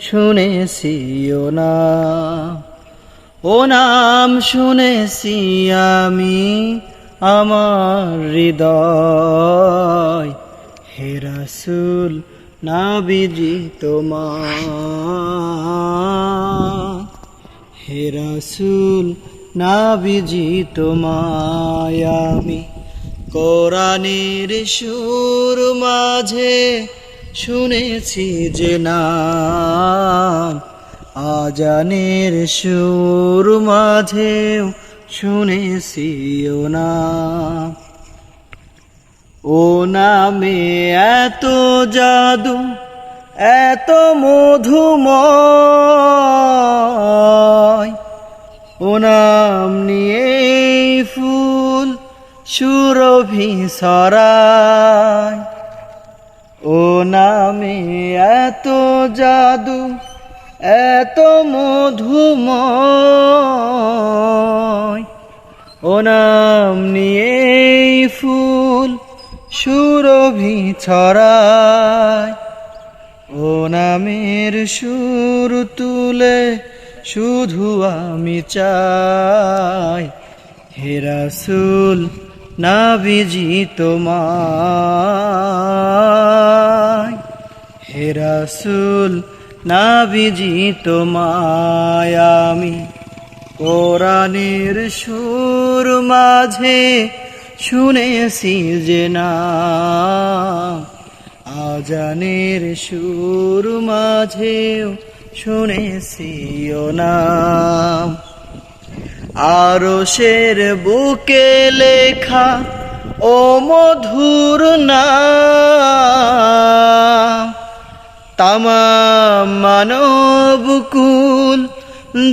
শুনেছি, ও নাম ও নাম শুনেছি আমি আমার হৃদয়। হে রাসূল, নাবিজি তোমার। হে রাসূল, নাবিজি তোমায় আমি। কোরআনের সুর মাঝে শুনেছি যে নাম আজানের সুর মাঝেও শুনেছি ও নাম ও নামে এত জাদু, এত মধুময়। ও নাম নিয়ে ফুল সুরভি সরায়। ও নামে এত জাদু, এত মধুময়। ও নাম নিয়ে ফুল সুরভি ছড়ায়। ও নামের সুর তুলে শুধু আমি চাই। হে না নাবিজি তোমায় হে রাসূল, নাবিজি তোমায় আমি। কোরআনের সুর মাঝে শুনেছি যে না, আজানের সুর মাঝেও শুনেছি নাম আরও শের বুকে লেখা ও মধুর নাম তামাম মানবকুল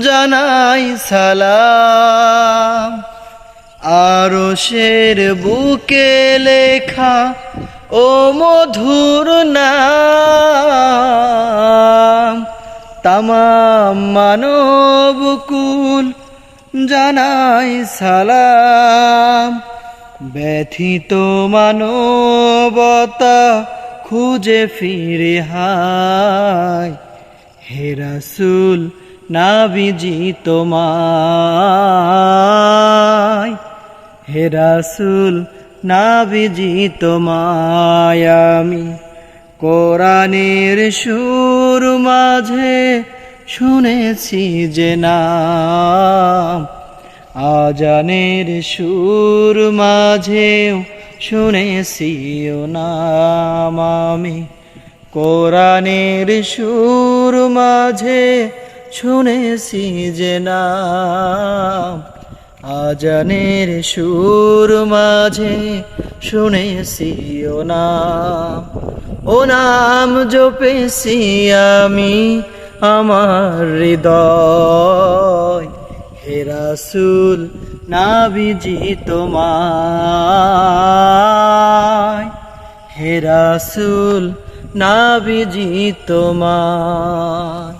জানাই সালাম। আরও শের বুকে লেখা ও মধুর নাম। তামাম মানবকুল জানাই সালাম। ব্যথিত মানবতা খুঁজে ফিরে হায় হে রাসূল, নাবিজি তোমায়। হে রাসূল, নাবিজি তোমায়। আমি কোরআনের সুর মাঝে শুনেছি যে নাম। আজানের সুর মাঝেও শুনেছি ও নাম আমি। কোরআনের সুর মাঝে শুনেছি যে নাম। আজানের সুর মাঝে শুনেছি ও নাম। ও নাম জপেছি আমি আমার হৃদয়। হে রাসূল নাবিজি তোমায় হেরাসুল না নাবিজি তোমায়।